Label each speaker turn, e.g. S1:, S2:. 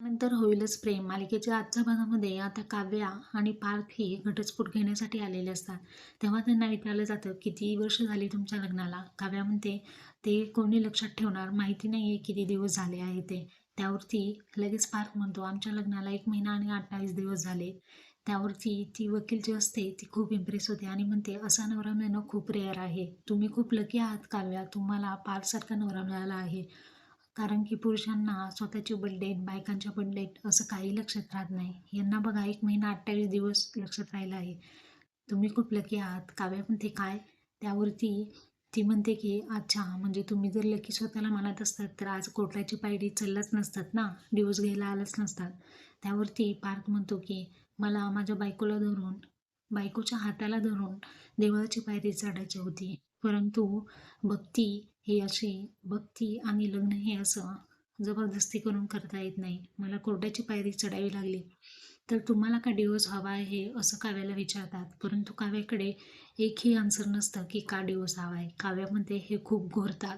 S1: नंतर होईलच प्रेम. मालिकेच्या आजच्या भागामध्ये आता काव्या आणि पार्थ ही घटस्फोट घेण्यासाठी आलेले असतात. तेव्हा त्यांना विचारलं जातं किती वर्ष झाली तुमच्या लग्नाला? काव्या म्हणते ते कोणी लक्षात ठेवणार माहिती नाही आहे किती दिवस झाले आहे ते. त्यावरती लगेच पार्थ म्हणतो आमच्या लग्नाला एक महिना आणि अठ्ठावीस दिवस झाले. त्यावरती ती वकील जी असते ती खूप इम्प्रेस होते आणि म्हणते असा नवरा मिळणं खूप रेअर आहे. तुम्ही खूप लकी आहात काव्या. तुम्हाला पार्थसारखा नवरा मिळाला आहे. कारण की पुरुषांना स्वतःची बर्थडे बायकांच्या बर्थडे असं काही लक्षात राहत नाही. यांना बघा एक महिना अठ्ठावीस दिवस लक्षात राहिला आहे. तुम्ही खूप लकी आहात. काव्या म्हणते काय? त्यावरती ती म्हणते की अच्छा म्हणजे तुम्ही जर लकी स्वतःला मानत असतात तर आज कोर्टाची पायरी चललाच नसतात ना? डिवोर्स घ्यायला आलाच नसतात. त्यावरती पार्थ म्हणतो की मला माझ्या बायकोला धरून बायकोच्या हाताला धरून देवळाची पायरी चढायची होती. परंतु भक्ती ही अशी भक्ती आणि लग्न हे असं जबरदस्ती करून करता येत नाही. मला कोर्टाची पायरी चढावी लागली. तर तुम्हाला का डिवोर्स हवा आहे असं काव्याला विचारतात. परंतु काव्याकडे एकही आन्सर नसतं की का डिवोर्स हवा आहे काव्यामध्ये हे खूप घोरतात.